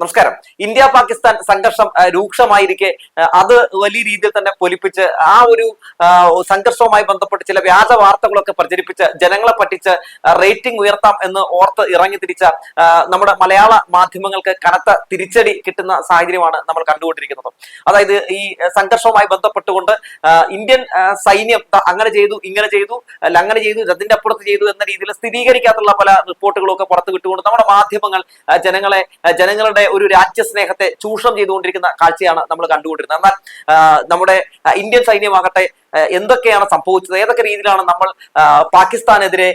നമസ്കാരം. ഇന്ത്യ പാകിസ്ഥാൻ സംഘർഷം രൂക്ഷമായിരിക്കെ അത് വലിയ രീതിയിൽ തന്നെ പൊലിപ്പിച്ച് ആ ഒരു സംഘർഷവുമായി ബന്ധപ്പെട്ട് ചില വ്യാജ വാർത്തകളൊക്കെ പ്രചരിപ്പിച്ച് ജനങ്ങളെ പറ്റിച്ച് റേറ്റിംഗ് ഉയർത്താം എന്ന് ഓർത്ത് ഇറങ്ങി തിരിച്ച നമ്മുടെ മലയാള മാധ്യമങ്ങൾക്ക് കനത്ത തിരിച്ചടി കിട്ടുന്ന സാഹചര്യമാണ് നമ്മൾ കണ്ടുകൊണ്ടിരിക്കുന്നത്. അതായത് ഈ സംഘർഷവുമായി ബന്ധപ്പെട്ടുകൊണ്ട് ഇന്ത്യൻ സൈന്യം അങ്ങനെ ചെയ്തു ഇങ്ങനെ ചെയ്തു അങ്ങനെ ചെയ്തു അതിന്റെ അപ്പുറത്ത് ചെയ്തു എന്ന രീതിയിൽ സ്ഥിരീകരിക്കാത്തുള്ള പല റിപ്പോർട്ടുകളും ഒക്കെ പുറത്തു വിട്ടുകൊണ്ട് നമ്മുടെ മാധ്യമങ്ങൾ ജനങ്ങളെ ജനങ്ങളുടെ ഒരു രാജ്യസ്നേഹത്തെ ചൂഷണം ചെയ്തുകൊണ്ടിരിക്കുന്ന കാഴ്ചയാണ് നമ്മൾ കണ്ടുകൊണ്ടിരുന്നത്. എന്നാൽ നമ്മുടെ ഇന്ത്യൻ സൈന്യമാകട്ടെ എന്തൊക്കെയാണ് സംഭവിച്ചത്? ഏതൊക്കെ രീതിയിലാണ് നമ്മൾ പാകിസ്ഥാനെതിരെ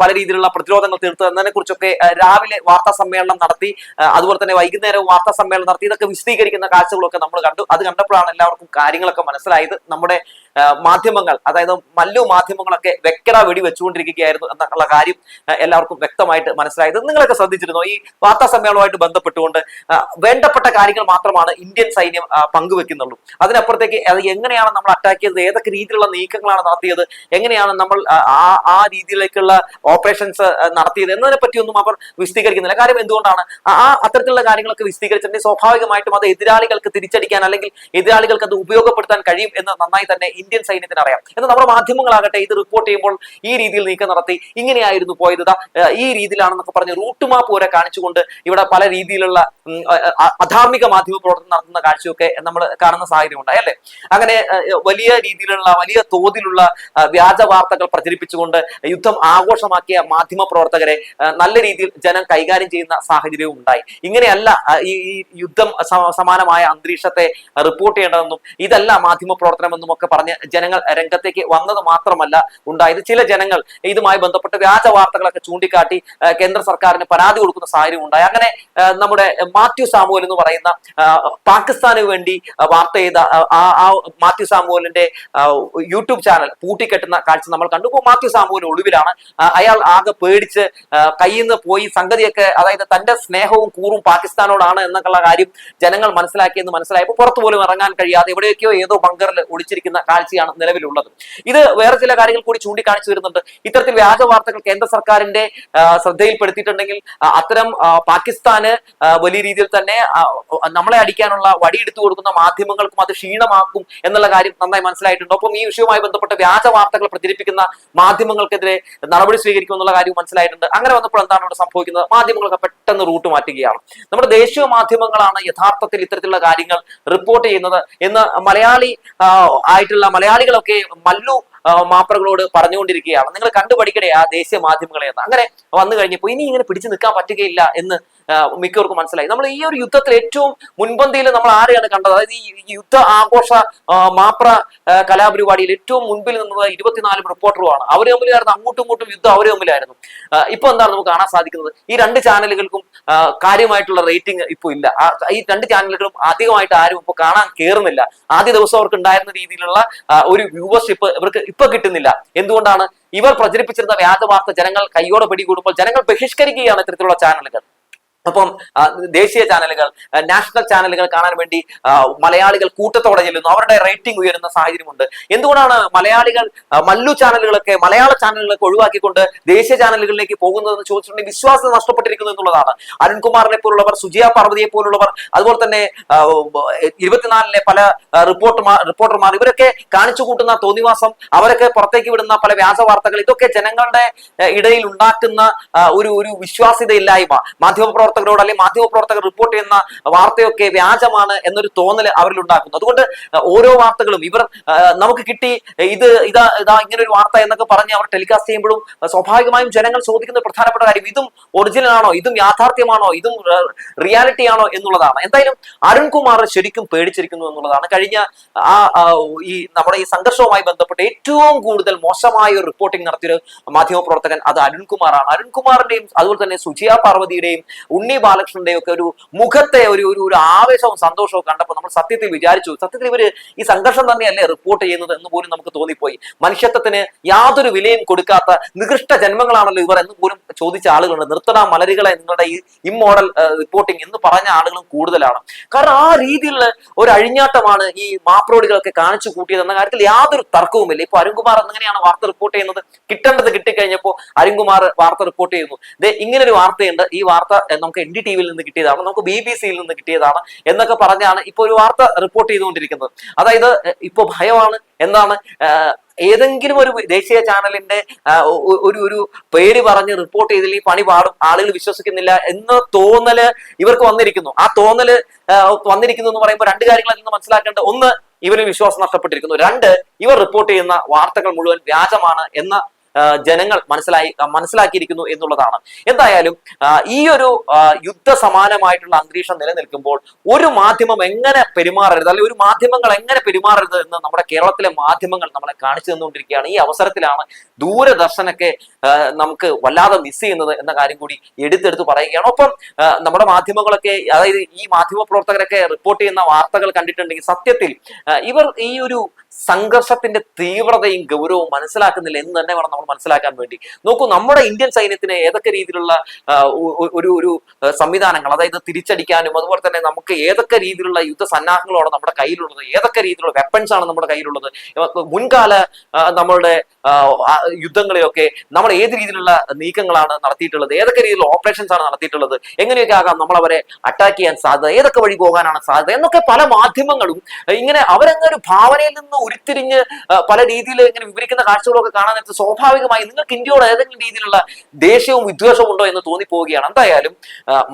പല രീതിയിലുള്ള പ്രതിരോധങ്ങൾ തീർത്തത്? എന്നതിനെ കുറിച്ചൊക്കെ രാവിലെ വാർത്താ സമ്മേളനം നടത്തി അതുപോലെ തന്നെ വൈകുന്നേരവും വാർത്താ സമ്മേളനം നടത്തി ഇതൊക്കെ വിശദീകരിക്കുന്ന കാഴ്ചകളൊക്കെ നമ്മൾ കണ്ടു. അത് കണ്ടപ്പോഴാണ് എല്ലാവർക്കും കാര്യങ്ങളൊക്കെ മനസ്സിലായത്. നമ്മുടെ മാധ്യമങ്ങൾ അതായത് മല്ലു മാധ്യമങ്ങളൊക്കെ വ്യക്തത വെടി വെച്ചുകൊണ്ടിരിക്കുകയായിരുന്നു എന്നുള്ള കാര്യം എല്ലാവർക്കും വ്യക്തമായിട്ട് മനസ്സിലായത്. നിങ്ങളൊക്കെ ശ്രദ്ധിച്ചിരുന്നു? ഈ വാർത്താ സമ്മേളനവുമായിട്ട് ബന്ധപ്പെട്ടുകൊണ്ട് വേണ്ടപ്പെട്ട കാര്യങ്ങൾ മാത്രമാണ് ഇന്ത്യൻ സൈന്യം പങ്കുവെക്കുന്നുള്ളൂ. അതിനപ്പുറത്തേക്ക് അത് എങ്ങനെയാണ് നമ്മൾ അറ്റാക്ക് ചെയ്തത്? ഏതൊക്കെ രീതിയിലുള്ള നീക്കങ്ങളാണ് നടത്തിയത്. എങ്ങനെയാണ് നമ്മൾ ആ, ആ രീതിയിലേക്കുള്ള ഓപ്പറേഷൻസ് നടത്തിയത് എന്നതിനെ പറ്റിയൊന്നും അവർ വിശദീകരിക്കുന്നില്ല. കാര്യം എന്തുകൊണ്ടാണ്? ആ അത്തരത്തിലുള്ള കാര്യങ്ങളൊക്കെ വിശദീകരിച്ചിട്ടുണ്ടെങ്കിൽ സ്വാഭാവികമായിട്ടും അത് എതിരാളികൾക്ക് തിരിച്ചടിക്കാൻ അല്ലെങ്കിൽ എതിരാളികൾക്ക് അത് ഉപയോഗപ്പെടുത്താൻ കഴിയും എന്ന് നന്നായി തന്നെ ഇന്ത്യൻ സൈന്യത്തിന് അറിയാം. എന്ന് നമ്മുടെ മാധ്യമങ്ങളാകട്ടെ ഇത് റിപ്പോർട്ട് ചെയ്യുമ്പോൾ ഈ രീതിയിൽ നീക്കം നടത്തി ഇങ്ങനെയായിരുന്നു പോയത്. ഈ രീതിയിലാണെന്നൊക്കെ പറഞ്ഞ് റൂട്ട് മാപ്പ് വരെ കാണിച്ചുകൊണ്ട് ഇവിടെ പല രീതിയിലുള്ള അധാർമിക മാധ്യമ പ്രവർത്തനം നടത്തുന്ന കാഴ്ചയൊക്കെ നമ്മൾ കാണുന്ന സാഹചര്യം ഉണ്ടായി അല്ലേ? അങ്ങനെ വലിയ രീതിയിലുള്ള വലിയ തോതിലുള്ള വ്യാജ വാർത്തകൾ പ്രചരിപ്പിച്ചുകൊണ്ട് യുദ്ധം ആഘോഷമാക്കിയ മാധ്യമ പ്രവർത്തകരെ നല്ല രീതിയിൽ ജനം കൈകാര്യം ചെയ്യുന്ന സാഹചര്യവും ഉണ്ടായി. ഇങ്ങനെയല്ല ഈ യുദ്ധം സമാനമായ അന്തരീക്ഷത്തെ റിപ്പോർട്ട് ചെയ്യേണ്ടതെന്നും ഇതല്ല മാധ്യമ പ്രവർത്തനമെന്നും ഒക്കെ പറഞ്ഞ് ജനങ്ങൾ രംഗത്തേക്ക് വന്നത് മാത്രമല്ല ഉണ്ടായത്. ചില ജനങ്ങൾ ഇതുമായി ബന്ധപ്പെട്ട് വ്യാജ വാർത്തകളൊക്കെ ചൂണ്ടിക്കാട്ടി കേന്ദ്ര സർക്കാരിന് പരാതി കൊടുക്കുന്ന സാഹചര്യം ഉണ്ടായി. അങ്ങനെ നമ്മുടെ മാത്യു സാമുവൽ എന്ന് പറയുന്ന പാകിസ്ഥാന് വേണ്ടി വാർത്ത ചെയ്ത ആ, മാത്യു സാമുവലിന്റെ യൂട്യൂബ് ചാനൽ പൂട്ടിക്കെട്ടുന്ന കാഴ്ച നമ്മൾ കണ്ടു. ഇപ്പോൾ മാത്യു സാമുവിന് ഒളിവിലാണ്. അയാൾ ആകെ പേടിച്ച് കയ്യിൽ നിന്ന് പോയി സംഗതിയൊക്കെ അതായത് തന്റെ സ്നേഹവും കൂറും പാകിസ്ഥാനോടാണ് എന്നൊക്കെയുള്ള കാര്യം ജനങ്ങൾ മനസ്സിലാക്കിയെന്ന് മനസ്സിലായപ്പോൾ പുറത്തു പോലും ഇറങ്ങാൻ കഴിയാതെ എവിടെയൊക്കെയോ ഏതോ ബങ്കറിൽ ഒളിച്ചിരിക്കുന്ന കാഴ്ചയാണ് നിലവിലുള്ളത്. ഇത് വേറെ ചില കാര്യങ്ങൾ കൂടി ചൂണ്ടിക്കാണിച്ചു വരുന്നുണ്ട്. ഇത്തരത്തിൽ വ്യാജ വാർത്തകൾ കേന്ദ്ര സർക്കാരിന്റെ ശ്രദ്ധയിൽപ്പെടുത്തിയിട്ടുണ്ടെങ്കിൽ അത്തരം പാകിസ്ഥാന് വലിയ രീതിയിൽ തന്നെ നമ്മളെ അടിക്കാനുള്ള വടിയെടുത്തു കൊടുക്കുന്ന മാധ്യമങ്ങൾക്കും അത് ക്ഷീണമാക്കും എന്നുള്ള കാര്യം നന്നായി മനസ്സിലായിട്ടുണ്ട്. ഒപ്പം ഈ വിഷയവുമായി ബന്ധപ്പെട്ട വ്യാജ വാർത്തകൾ പ്രചരിപ്പിക്കുന്ന മാധ്യമങ്ങൾക്കെതിരെ നടപടി സ്വീകരിക്കും എന്നുള്ള കാര്യം മനസ്സിലായിട്ടുണ്ട്. അങ്ങനെ വന്നപ്പോൾ എന്താണ് ഇവിടെ സംഭവിക്കുന്നത്? മാധ്യമങ്ങളൊക്കെ പെട്ടെന്ന് റൂട്ട് മാറ്റുകയാണ്. നമ്മുടെ ദേശീയ മാധ്യമങ്ങളാണ് യഥാർത്ഥത്തിൽ ഇത്തരത്തിലുള്ള കാര്യങ്ങൾ റിപ്പോർട്ട് ചെയ്യുന്നത് എന്ന് മലയാളി ആയിട്ടുള്ള മലയാളികളൊക്കെ മല്ലു മാപ്രകളോട് പറഞ്ഞുകൊണ്ടിരിക്കുകയാണ്. നിങ്ങൾ കണ്ടുപഠിക്കണേ ആ ദേശീയ മാധ്യമങ്ങളെ എന്ന്. അങ്ങനെ വന്നു കഴിഞ്ഞപ്പോൾ ഇനി ഇങ്ങനെ പിടിച്ചു നിൽക്കാൻ പറ്റുകയില്ല എന്ന് മിക്കവർക്കും മനസ്സിലായി. നമ്മൾ ഈ ഒരു യുദ്ധത്തിൽ ഏറ്റവും മുൻപന്തിയിൽ നമ്മൾ ആരെയാണ് കണ്ടത്? അതായത് ഈ യുദ്ധ ആഘോഷ മാപ്ര കലാപരിപാടിയിൽ ഏറ്റവും മുൻപിൽ നിന്നത് ഇരുപത്തിനാല് റിപ്പോർട്ടറുമാണ്. അവർ തമ്മിലായിരുന്നു അങ്ങോട്ടും ഇങ്ങോട്ടും യുദ്ധം അവർ തമ്മിലായിരുന്നു. ഇപ്പൊ എന്താണ് നമുക്ക് കാണാൻ സാധിക്കുന്നത്? ഈ രണ്ട് ചാനലുകൾക്കും കാര്യമായിട്ടുള്ള റേറ്റിംഗ് ഇപ്പൊ ഇല്ല. ഈ രണ്ട് ചാനലുകളും അധികമായിട്ട് ആരും ഇപ്പൊ കാണാൻ കയറുന്നില്ല ആദ്യ ദിവസം അവർക്ക് ഉണ്ടായിരുന്ന രീതിയിലുള്ള ഒരു വ്യൂവർഷിപ്പ് ഇവർക്ക് ഇപ്പൊ കിട്ടുന്നില്ല. എന്തുകൊണ്ടാണ്? ഇവർ പ്രചരിപ്പിച്ചിരുന്ന വ്യാജ വാർത്ത ജനങ്ങൾ കൈയോടെ പിടികൂടുമ്പോൾ ജനങ്ങൾ ബഹിഷ്കരിക്കുകയാണ് ഇത്തരത്തിലുള്ള ചാനലുകൾ. അപ്പം ദേശീയ ചാനലുകൾ നാഷണൽ ചാനലുകൾ കാണാൻ വേണ്ടി മലയാളികൾ കൂട്ടത്തോടെ ചെല്ലുന്നു. അവരുടെ റേറ്റിംഗ് ഉയരുന്ന സാഹചര്യമുണ്ട്. എന്തുകൊണ്ടാണ് മലയാളികൾ മല്ലു ചാനലുകളൊക്കെ മലയാള ചാനലുകളൊക്കെ ഒഴിവാക്കിക്കൊണ്ട് ദേശീയ ചാനലുകളിലേക്ക് പോകുന്നതെന്ന് ചോദിച്ചിട്ടുണ്ടെങ്കിൽ വിശ്വാസം നഷ്ടപ്പെട്ടിരിക്കുന്നു എന്നുള്ളതാണ്. അരുൺകുമാറിനെ പോലുള്ളവർ സുജിയ പാർവതിയെ പോലുള്ളവർ അതുപോലെ തന്നെ ഇരുപത്തിനാലിലെ പല റിപ്പോർട്ട് റിപ്പോർട്ടർമാർ ഇവരൊക്കെ കാണിച്ചു കൂട്ടുന്ന തോന്നിവാസം അവരൊക്കെ പുറത്തേക്ക് വിടുന്ന പല വ്യാജ വാർത്തകൾ ഇതൊക്കെ ജനങ്ങളുടെ ഇടയിൽ ഉണ്ടാക്കുന്ന ഒരു ഒരു വിശ്വാസ്യതയില്ലായ്മ. മാധ്യമപ്രവർത്തകരോട് അല്ലെങ്കിൽ മാധ്യമപ്രവർത്തകർ റിപ്പോർട്ട് ചെയ്യുന്ന വാർത്തയൊക്കെ വ്യാജമാണ് എന്നൊരു തോന്നൽ അവരിൽ ഉണ്ടാക്കുന്നു അതുകൊണ്ട് ഓരോ വാർത്തകളും ഇവർ നമുക്ക് കിട്ടി ഇത് ഇതാ ഇതാ ഇങ്ങനെ ഒരു വാർത്ത എന്നൊക്കെ പറഞ്ഞ് അവർ ടെലികാസ്റ്റ് ചെയ്യുമ്പോഴും സ്വാഭാവികമായും ജനങ്ങൾ ചോദിക്കുന്ന പ്രധാനപ്പെട്ട കാര്യം ഇതും ഒറിജിനൽ ആണോ ഇതും യാഥാർത്ഥ്യമാണോ ഇതും റിയാലിറ്റി ആണോ എന്നുള്ളതാണ്. എന്തായാലും അരുൺകുമാർ ശരിക്കും പേടിച്ചിരിക്കുന്നു എന്നുള്ളതാണ്. കഴിഞ്ഞ ആ, ഈ നമ്മുടെ ഈ സംഘർഷവുമായി ബന്ധപ്പെട്ട് ഏറ്റവും കൂടുതൽ മോശമായ ഒരു റിപ്പോർട്ടിംഗ് നടത്തിയൊരു മാധ്യമപ്രവർത്തകൻ അത് അരുൺകുമാറാണ്. അരുൺകുമാറിന്റെയും അതുപോലെ തന്നെ സുജിയ പാർവതിയുടെയും ഉണ്ണി ബാലകൃഷ്ണന്റെ ഒക്കെ ഒരു മുഖത്തെ ഒരു ഒരു ഒരു ആവേശവും സന്തോഷവും കണ്ടപ്പോൾ നമ്മൾ സത്യത്തിൽ വിചാരിച്ചു. സത്യത്തിൽ ഇവർ ഈ സംഘർഷം തന്നെയല്ലേ റിപ്പോർട്ട് ചെയ്യുന്നത് എന്ന് പോലും നമുക്ക് തോന്നിപ്പോയി. മനുഷ്യത്വത്തിന് യാതൊരു വിലയും കൊടുക്കാത്ത നികൃഷ്ട ജന്മങ്ങളാണല്ലോ ഇവർ എന്ന് പോലും ചോദിച്ച ആളുകളുണ്ട്. നിർത്തണ മലരുകളെ നിങ്ങളുടെ ഈ ഇമ്മോഡൽ റിപ്പോർട്ടിംഗ് എന്ന് പറഞ്ഞ ആളുകളും കൂടുതലാണ്. കാരണം ആ രീതിയിലുള്ള ഒരു അഴിഞ്ഞാട്ടമാണ് ഈ മാപ്രോഡികളൊക്കെ കാണിച്ചു കൂട്ടിയത് എന്ന കാര്യത്തിൽ യാതൊരു തർക്കവുമില്ല. ഇപ്പൊ അരുൺകുമാർ എങ്ങനെയാണ് വാർത്ത റിപ്പോർട്ട് ചെയ്യുന്നത്? കിട്ടേണ്ടത് കിട്ടിക്കഴിഞ്ഞപ്പോൾ അരുൺകുമാർ വാർത്ത റിപ്പോർട്ട് ചെയ്യുന്നു. ദേ ഇങ്ങനൊരു വാർത്തയുണ്ട്. ഈ വാർത്ത നമുക്ക് എൻ ഡി ടി വിയിൽ നിന്ന് കിട്ടിയതാണ് നമുക്ക് ബി ബി സിയിൽ നിന്ന് കിട്ടിയതാണ് എന്നൊക്കെ പറഞ്ഞാണ് ഇപ്പൊ ഒരു വാർത്ത റിപ്പോർട്ട് ചെയ്തുകൊണ്ടിരിക്കുന്നത്. അതായത് ഇപ്പോൾ ഇപ്പൊ ഭയമാണ് എന്താണ് ഏതെങ്കിലും ഒരു ദേശീയ ചാനലിന്റെ ഒരു ഒരു പേര് പറഞ്ഞ് റിപ്പോർട്ട് ചെയ്തിൽ ഈ പണി പാടും ആളുകൾ വിശ്വസിക്കുന്നില്ല എന്ന തോന്നൽ ഇവർക്ക് വന്നിരിക്കുന്നു. ആ തോന്നൽ വന്നിരിക്കുന്നു എന്ന് പറയുമ്പോൾ രണ്ട് കാര്യങ്ങൾ അതിൽ നിന്ന് മനസ്സിലാക്കേണ്ടത്. ഒന്ന് ഇവരിൽ വിശ്വാസം നഷ്ടപ്പെട്ടിരിക്കുന്നു. രണ്ട് ഇവർ റിപ്പോർട്ട് ചെയ്യുന്ന വാർത്തകൾ മുഴുവൻ വ്യാജമാണ് എന്ന ജനങ്ങൾ മനസ്സിലായി മനസ്സിലാക്കിയിരിക്കുന്നു എന്നുള്ളതാണ്. എന്തായാലും ഈ ഒരു യുദ്ധ സമാനമായിട്ടുള്ള അന്തരീക്ഷം നിലനിൽക്കുമ്പോൾ ഒരു മാധ്യമം എങ്ങനെ പെരുമാറരുത് അല്ലെങ്കിൽ ഒരു മാധ്യമങ്ങൾ എങ്ങനെ പെരുമാറരുത് എന്ന് നമ്മുടെ കേരളത്തിലെ മാധ്യമങ്ങൾ നമ്മളെ കാണിച്ചു തന്നുകൊണ്ടിരിക്കുകയാണ്. ഈ അവസരത്തിലാണ് ദൂരദർശനൊക്കെ നമുക്ക് വല്ലാതെ മിസ് ചെയ്യുന്നത് എന്ന കാര്യം കൂടി എടുത്തെടുത്ത് പറയുകയാണ്. ഒപ്പം നമ്മുടെ മാധ്യമങ്ങളൊക്കെ അതായത് ഈ മാധ്യമ പ്രവർത്തകരൊക്കെ റിപ്പോർട്ട് ചെയ്യുന്ന വാർത്തകൾ കണ്ടിട്ടുണ്ടെങ്കിൽ സത്യത്തിൽ ഇവർ ഈ ഒരു സംഘർഷത്തിന്റെ തീവ്രതയും ഗൗരവവും മനസ്സിലാക്കുന്നില്ല എന്ന് തന്നെ വേണം നമ്മൾ മനസ്സിലാക്കാൻ വേണ്ടി. നോക്കൂ നമ്മുടെ ഇന്ത്യൻ സൈന്യത്തിന് ഏതൊക്കെ രീതിയിലുള്ള ഒരു ഒരു സംവിധാനങ്ങൾ അതായത് തിരിച്ചടിക്കാനും അതുപോലെ തന്നെ നമുക്ക് ഏതൊക്കെ രീതിയിലുള്ള യുദ്ധ സന്നാഹങ്ങളാണ് നമ്മുടെ കയ്യിലുള്ളത് ഏതൊക്കെ രീതിയിലുള്ള വെപ്പൺസ് ആണ് നമ്മുടെ കയ്യിലുള്ളത് മുൻകാല നമ്മളുടെ യുദ്ധങ്ങളിലൊക്കെ നമ്മൾ ഏത് രീതിയിലുള്ള നീക്കങ്ങളാണ് നടത്തിയിട്ടുള്ളത് ഏതൊക്കെ രീതിയിലുള്ള ഓപ്പറേഷൻസ് ആണ് നടത്തിയിട്ടുള്ളത് എങ്ങനെയൊക്കെ ആകാം നമ്മൾ അവരെ അറ്റാക്ക് ചെയ്യാൻ സാധ്യത ഏതൊക്കെ വഴി പോകാനാണ് സാധ്യത എന്നൊക്കെ പല മാധ്യമങ്ങളും ഇങ്ങനെ അവരെന്നൊരു ഭാവനയിൽ നിന്ന് ഉരുത്തിരിഞ്ഞ് പല രീതിയിൽ ഇങ്ങനെ വിവരിക്കുന്ന കാഴ്ചകളൊക്കെ കാണാൻ നേരത്ത് സ്വാഭാവികമായി നിങ്ങൾക്ക് ഇന്ത്യയോട് ഏതെങ്കിലും രീതിയിലുള്ള ദേഷ്യവും വിദ്വേഷവും ഉണ്ടോ എന്ന് തോന്നിപ്പോവുകയാണ്. എന്തായാലും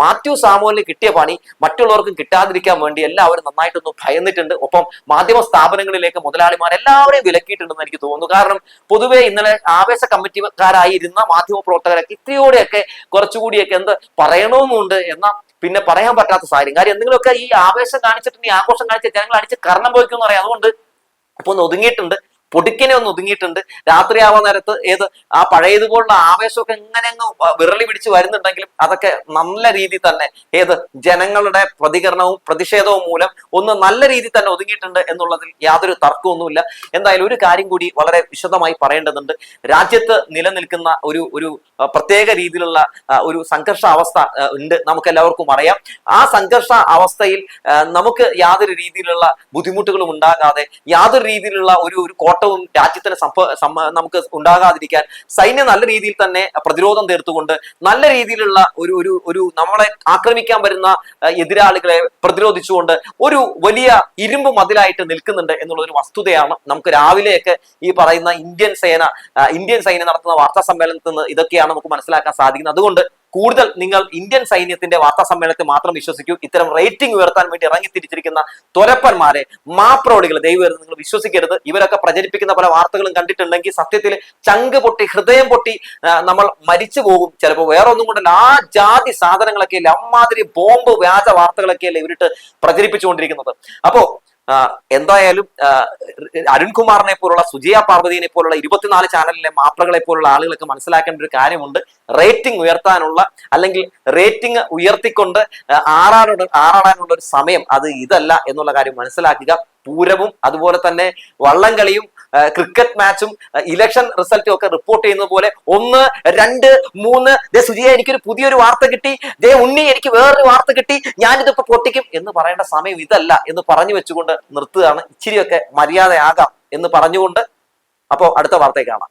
മാത്യു സാമുവലിന് കിട്ടിയ പണി മറ്റുള്ളവർക്കും കിട്ടാതിരിക്കാൻ വേണ്ടി എല്ലാവരും നന്നായിട്ടൊന്ന് ഭയന്നിട്ടുണ്ട്. ഒപ്പം മാധ്യമ സ്ഥാപനങ്ങളിലേക്ക് മുതലാളിമാർ എല്ലാവരെയും വിലക്കിയിട്ടുണ്ടെന്ന് എനിക്ക് തോന്നുന്നു. കാരണം പൊതുവെ ഇന്നലെ ആവേശ കമ്മിറ്റിക്കാരായിരുന്ന മാധ്യമ പ്രവർത്തകരൊക്കെ ഇത്രയോടെയൊക്കെ കുറച്ചുകൂടിയൊക്കെ എന്ത് പറയണമെന്നുണ്ട് എന്ന പിന്നെ പറയാൻ പറ്റാത്ത സാഹചര്യം. കാര്യം എന്തെങ്കിലുമൊക്കെ ഈ ആവേശം കാണിച്ചിട്ട് ഈ ആഘോഷം കാണിച്ച ജനങ്ങൾ അടിച്ച് കർണം പോയിക്കും എന്ന് പറയാം. അതുകൊണ്ട് ഇപ്പൊ ഒന്ന് ഒതുങ്ങിയിട്ടുണ്ട്. പൊടിക്കനെ ഒന്ന് ഒതുങ്ങിയിട്ടുണ്ട്. രാത്രിയാവാൻ നേരത്ത് ഏത് ആ പഴയതുപോലുള്ള ആവേശമൊക്കെ എങ്ങനെ അങ്ങ് വിരളി പിടിച്ച് വരുന്നുണ്ടെങ്കിലും അതൊക്കെ നല്ല രീതിയിൽ തന്നെ ഏത് ജനങ്ങളുടെ പ്രതികരണവും പ്രതിഷേധവും മൂലം ഒന്ന് നല്ല രീതിയിൽ തന്നെ ഒതുങ്ങിയിട്ടുണ്ട് എന്നുള്ളതിൽ യാതൊരു തർക്കമൊന്നുമില്ല. എന്തായാലും ഒരു കാര്യം കൂടി വളരെ വിശദമായി പറയേണ്ടതുണ്ട്. രാജ്യത്ത് നിലനിൽക്കുന്ന ഒരു ഒരു പ്രത്യേക രീതിയിലുള്ള ഒരു സംഘർഷ അവസ്ഥ ഉണ്ട്. നമുക്ക് എല്ലാവർക്കും അറിയാം. ആ സംഘർഷ അവസ്ഥയിൽ നമുക്ക് യാതൊരു രീതിയിലുള്ള ബുദ്ധിമുട്ടുകളും ഉണ്ടാകാതെ യാതൊരു രീതിയിലുള്ള ഒരു ഒരു കോട്ടവും രാജ്യത്തിന് നമുക്ക് ഉണ്ടാകാതിരിക്കാൻ സൈന്യം നല്ല രീതിയിൽ തന്നെ പ്രതിരോധം തീർത്തുകൊണ്ട് നല്ല രീതിയിലുള്ള ഒരു ഒരു ഒരു നമ്മളെ ആക്രമിക്കാൻ വരുന്ന എതിരാളികളെ പ്രതിരോധിച്ചുകൊണ്ട് ഒരു വലിയ ഇരുമ്പ് മതിലായിട്ട് നിൽക്കുന്നുണ്ട് എന്നുള്ള ഒരു വസ്തുതയാണ് നമുക്ക് രാവിലെയൊക്കെ ഈ പറയുന്ന ഇന്ത്യൻ സേന ഇന്ത്യൻ സൈന്യം നടത്തുന്ന വാർത്താ സമ്മേളനത്തിൽ നിന്ന് ഇതൊക്കെയാണ് നമുക്ക് മനസ്സിലാക്കാൻ സാധിക്കുന്നത്. അതുകൊണ്ട് കൂടുതൽ നിങ്ങൾ ഇന്ത്യൻ സൈന്യത്തിന്റെ വാർത്താ സമ്മേളനത്തിൽ മാത്രം വിശ്വസിക്കൂ. ഇത്തരം റേറ്റിംഗ് ഉയർത്താൻ വേണ്ടി ഇറങ്ങി തിരിച്ചിരിക്കുന്ന തൊരപ്പന്മാരെ മാപ്രോഡികൾ ദൈവം നിങ്ങൾ വിശ്വസിക്കരുത്. ഇവരൊക്കെ പ്രചരിപ്പിക്കുന്ന പല വാർത്തകളും കണ്ടിട്ടുണ്ടെങ്കിൽ സത്യത്തിൽ ചങ്ക് പൊട്ടി ഹൃദയം പൊട്ടി നമ്മൾ മരിച്ചു പോകും. ചിലപ്പോൾ വേറെ ഒന്നും കൊണ്ടല്ല ആ ജാതി സാധനങ്ങളൊക്കെ അല്ലേ അമ്മാതിരി ബോംബ് വ്യാജ വാർത്തകളൊക്കെ അല്ലേ ഇവരിട്ട് പ്രചരിപ്പിച്ചുകൊണ്ടിരിക്കുന്നത്. അപ്പോ ആ, എന്തായാലും അരുൺകുമാറിനെ പോലുള്ള സുജയ പാർവതിനെ പോലുള്ള ഇരുപത്തിനാല് ചാനലിലെ മാപ്രകളെ പോലുള്ള ആളുകളൊക്കെ മനസ്സിലാക്കേണ്ട ഒരു കാര്യമുണ്ട്. റേറ്റിംഗ് ഉയർത്താനുള്ള അല്ലെങ്കിൽ റേറ്റിംഗ് ഉയർത്തിക്കൊണ്ട് ആറാനുള്ള ആറാടാനുള്ള ഒരു സമയം അത് ഇതല്ല എന്നുള്ള കാര്യം മനസ്സിലാക്കുക. പൂരവും അതുപോലെ തന്നെ വള്ളംകളിയും ക്രിക്കറ്റ് മാച്ചും ഇലക്ഷൻ റിസൾട്ടും ഒക്കെ റിപ്പോർട്ട് ചെയ്യുന്നത് പോലെ ഒന്ന് രണ്ട് മൂന്ന് ദേ സുജിയ എനിക്കൊരു പുതിയൊരു വാർത്ത കിട്ടി ദേ ഉണ്ണി എനിക്ക് വേറൊരു വാർത്ത കിട്ടി ഞാനിതിപ്പോ പൊട്ടിക്കും എന്ന് പറയേണ്ട സമയം ഇതല്ല എന്ന് പറഞ്ഞു വെച്ചുകൊണ്ട് നിർത്തുകയാണ്. ഇച്ചിരിയൊക്കെ മര്യാദയാകാം എന്ന് പറഞ്ഞുകൊണ്ട്. അപ്പോൾ അടുത്ത വാർത്തയെ കാണാം.